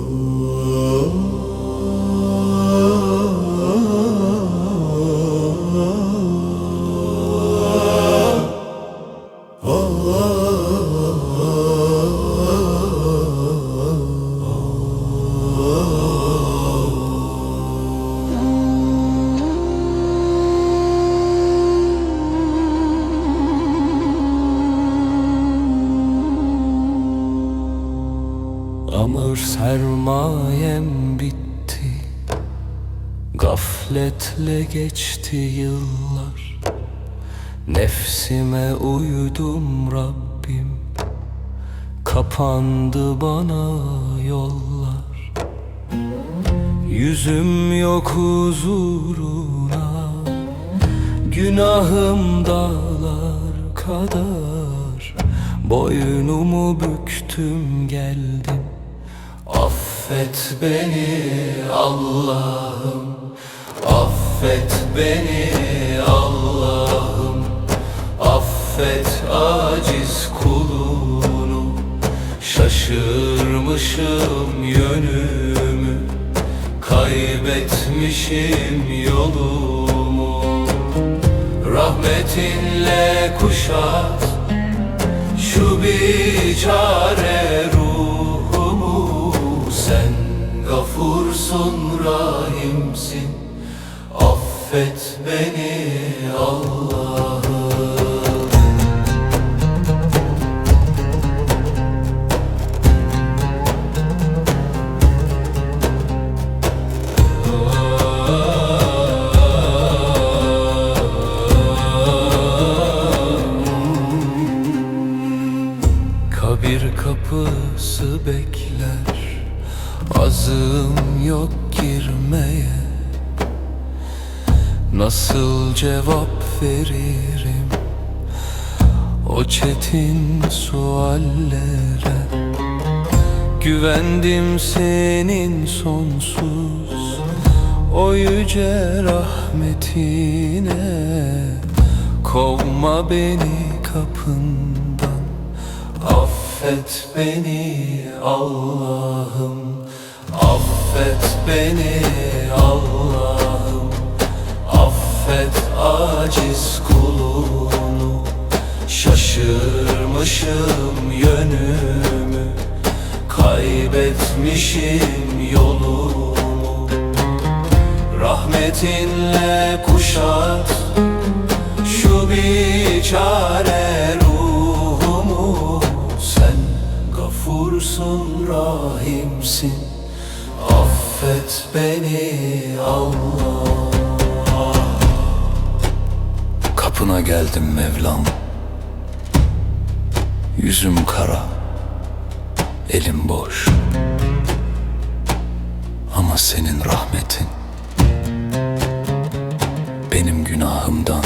Oh. Amır sermayem bitti. Gafletle geçti yıllar. Nefsime uydum Rabbim. Kapandı bana yollar. Yüzüm yok huzuruna. Günahım dağlar kadar. Boynumu büktüm geldim Affet beni Allah'ım. Affet beni Allah'ım. Affet aciz kulunu. Şaşırmışım yönümü. Kaybetmişim yolumu. Rahmetinle kuşat şu biçare ruhumu beni Allah'ım. Kabir kapısı bekler. Azığım yok girmeye Nasıl cevap veririm? O çetin suallere. Güvendim senin sonsuz O yüce rahmetine. Kovma beni kapından Affet beni Allah'ım. Affet beni Allah'ım aciz kulunu Şaşırmışım yönümü. Kaybetmişim yolumu. Rahmetinle kuşat şu biçare ruhumu. Sen gafursun rahimsin. Affet beni Allah Kapına geldim Mevlam. Yüzüm kara Elim boş. Ama senin rahmetin Benim günahımdan